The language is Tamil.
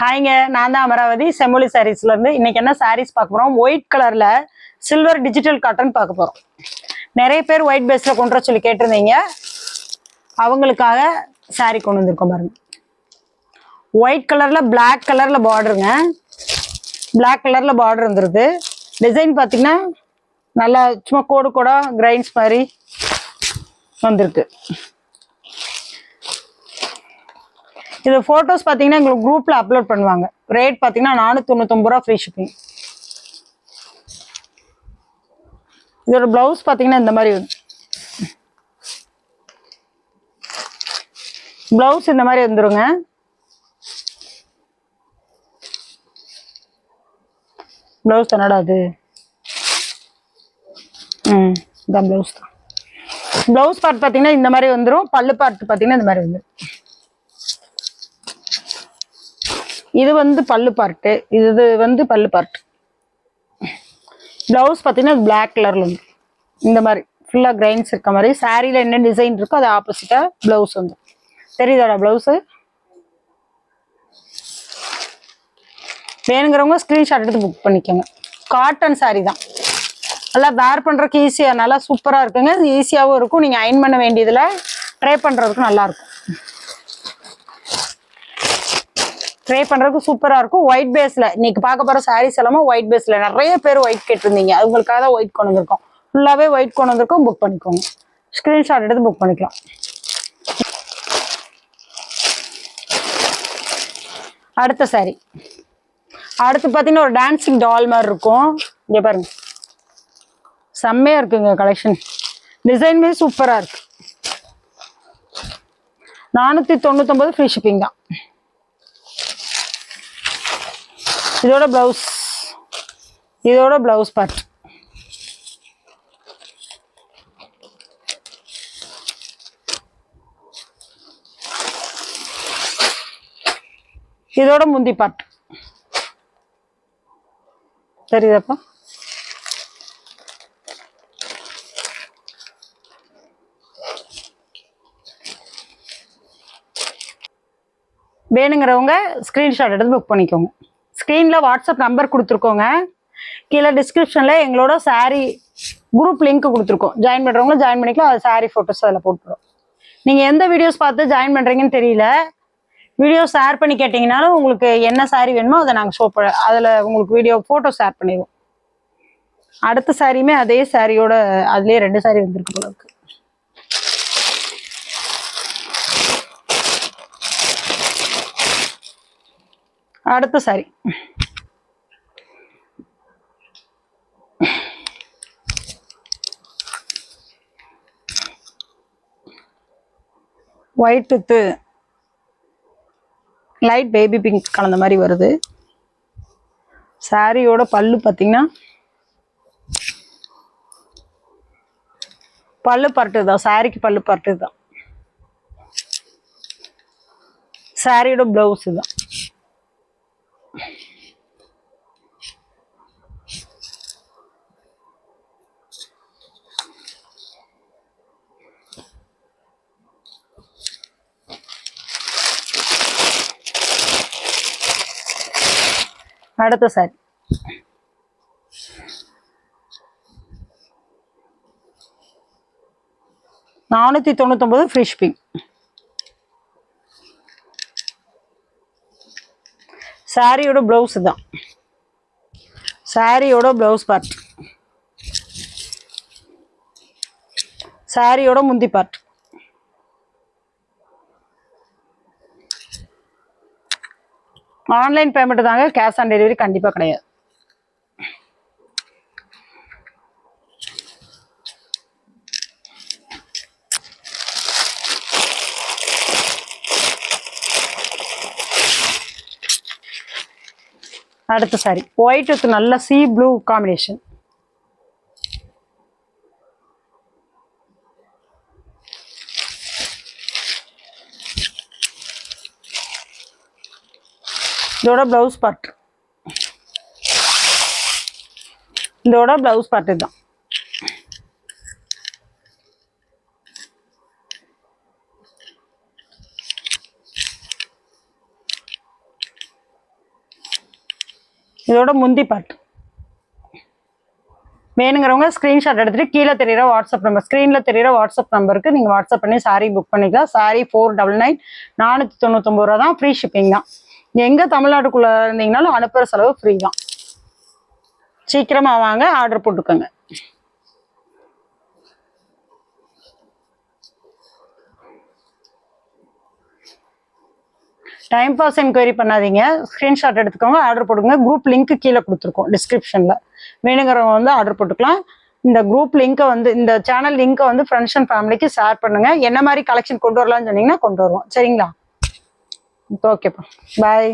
ஹாய்ங்க நான் தான் அமராவதி. செம்மொழி சாரீஸ்ல இருந்து இன்னைக்கு என்ன சாரீஸ் பார்க்க போறோம்? ஒயிட் கலர்ல சில்வர் டிஜிட்டல் காட்டன் பார்க்க போறோம். நிறைய பேர் ஒயிட் பேஸ்ல கொண்டு வர சொல்லி கேட்டிருந்தீங்க. அவங்களுக்காக சாரீ கொண்டு வந்திருக்கோம் பாருங்க. ஒயிட் கலர்ல பிளாக் கலர்ல பார்டருங்க பிளாக் கலர்ல பார்டர் வந்துருது டிசைன் பார்த்தீங்கன்னா நல்லா சும்மா கோடு கூட கிரைன்ஸ் மாதிரி வந்திருக்கு. இது ஃபோட்டோஸ் பார்த்தீங்கன்னா எங்களுக்கு குரூப்பில் அப்லோட் பண்ணுவாங்க. ரேட் பார்த்தீங்கன்னா நானூற்றி தொண்ணூத்தொம்பது ரூபா ஃப்ரீ ஷிப்பிங் இதோட ப்ளவுஸ் பார்த்தீங்கன்னா இந்த மாதிரி ப்ளவுஸ் இந்த மாதிரி வந்துருங்க. ப்ளவுஸ் தானடா அது ம் இதான் ப்ளவுஸ் தான். ப்ளவுஸ் பார்ட் பார்த்தீங்கன்னா இந்த மாதிரி வந்துடும் பல்லு பார்ட் பார்த்தீங்கன்னா இந்த மாதிரி வந்துடும் இது வந்து பல்லு பார்ட்டு இது வந்து பல்லு பார்ட் ப்ளவுஸ் பார்த்தீங்கன்னா பிளாக் கலரில் வந்து. இந்த மாதிரி ஃபுல்லாக கிரைன்ஸ் இருக்க மாதிரி. சாரியில் என்ன டிசைன் இருக்கோ அது ஆப்போசிட்டாக ப்ளவுஸ் வந்து. தெரியுதாடா ப்ளவுஸு வேணுங்கிறவங்க ஸ்க்ரீன்ஷாட் எடுத்து புக் பண்ணிக்கோங்க. காட்டன் சாரி தான். நல்லா வேர் பண்ணுறதுக்கு ஈஸியாக நல்லா சூப்பராக இருக்குங்க. ஈஸியாகவும் இருக்கும். நீங்கள் அயன் பண்ண வேண்டியதில் ட்ரை பண்ணுறதுக்கு நல்லாயிருக்கும் ட்ரை பண்றதுக்கு சூப்பரா இருக்கும். ஒயிட் பேஸ்ல இன்னைக்கு பார்க்க போற சாரீஸ் எல்லாமே ஒயிட் பேஸ்ல நிறைய பேர் ஒயிட் கேட்டிருந்தீங்க. அவங்களுக்காக தான் ஒயிட் கொண்டு வந்திருக்கோம். ஃபுல்லாவே ஒயிட் கொண்டு வந்திருக்கோம். புக் பண்ணிக்கோங்க. ஸ்கிரீன்ஷாட் எடுத்து புக் பண்ணிக்கலாம். அடுத்த saree. அடுத்து பார்த்தீங்கன்னா ஒரு டான்சிங் டால் மாதிரி இருக்கும். இங்க பாருங்க. செம்மையா இருக்குங்க கலெக்ஷன் டிசைனுமே சூப்பரா இருக்கு. நானூத்தி தொண்ணூத்தொன்பது ஃப்ரீ ஷிப்பிங் தான். இதோட ப்ளவுஸ் இதோட ப்ளவுஸ் பார்ட் இதோட முந்தி பார்ட் தெரியுதாப்பா? வேணுங்கிறவங்க ஸ்க்ரீன்ஷாட் எடுத்து புக் பண்ணிக்கோங்க. ஸ்க்ரீனில் வாட்ஸ்அப் நம்பர் கொடுத்துருக்கோங்க. கீழே டிஸ்கிரிப்ஷனில் எங்களோட சாரீ குரூப் லிங்க் கொடுத்துருக்கோம். ஜாயின் பண்ணுறவங்களும் ஜாயின் பண்ணிக்கலாம். அது சாரீ ஃபோட்டோஸ் அதில் போட்டுரும். நீங்கள் எந்த வீடியோஸ் பார்த்து ஜாயின் பண்ணுறீங்கன்னு தெரியல. வீடியோ ஷேர் பண்ணி கேட்டிங்கனாலும் உங்களுக்கு என்ன சாரீ வேணுமோ அதை நாங்கள் ஷோ பண்ண அதில் உங்களுக்கு வீடியோ ஃபோட்டோ ஷேர் பண்ணிடுவோம். அடுத்த சாரியுமே அதே சாரியோட அதுலேயே ரெண்டு சாரி வந்திருக்கு போல இருக்கு. அடுத்த sari white with light baby pink கலந்த மாதிரி வருது. சாரியோட பல்லு பார்த்தீங்கன்னா பல்லு பரட்டு தான். சாரிக்கு பல்லு பரட்டு தான். சாரியோட ப்ளவுஸு தான். அடுத்த சாரி நானூற்றி தொண்ணூத்தொம்பது ஃப்ரீ ஷிப்பிங் சாரியோட ப்ளவுஸ் தான். சாரியோட ப்ளவுஸ் பார்ட் சாரியோட முந்தி பார்ட் ஆன்லைன் பேமெண்ட் தாங்க கேஷ் ஆன் டெலிவரி கண்டிப்பாக கிடையாது. அடுத்த சாரி ஒயிட் வித் நல்ல சி ப்ளூ காம்பினேஷன் இதோட ப்ளவுஸ் பார்ட் இதோட ப்ளவுஸ் பார்ட் இதுதான். இதோட முந்தி பாட்டு வேணுங்கிறவங்க ஸ்க்ரீன்ஷாட் எடுத்துட்டு கீழே தெரியுற வாட்ஸ்அப் நம்பர் ஸ்க்ரீனில் தெரியிற வாட்ஸ்அப் நம்பருக்கு நீங்கள் வாட்ஸ்அப் பண்ணி சாரீ புக் பண்ணிக்கலாம். சாரீ ஃபோர் டபுள் நைன் நானூற்றி தொண்ணூத்தொம்பது ரூபா தான் ஃப்ரீ ஷிப்பிங் தான். எங்கே தமிழ்நாட்டுக்குள்ளே இருந்தீங்கனாலும் அனுப்புகிற செலவு ஃப்ரீ தான். சீக்கிரமாக வாங்க ஆர்டர் போட்டுக்கோங்க. டைம் பாஸ் என்கொயரி பண்ணாதீங்க. ஸ்க்ரீன்ஷாட் எடுத்துக்கோங்க ஆர்டர் போட்டுக்கோங்க குரூப் லிங்க் கீழே கொடுத்துருக்கோம் டிஸ்கிரிப்ஷனில் வேணுங்கிறவங்க வந்து ஆர்டர் போட்டுக்கலாம். இந்த குரூப் லிங்க்கை வந்து இந்த சேனல் லிங்க்கை வந்து ஃப்ரெண்ட்ஸ் அண்ட் ஃபேமிலிக்கு ஷேர் பண்ணுங்க. என்ன மாதிரி கலெக்ஷன் கொண்டு வரலாம்னு சொன்னீங்கன்னா கொண்டு வருவோம். சரிங்களா? ஓகேப்பா பாய்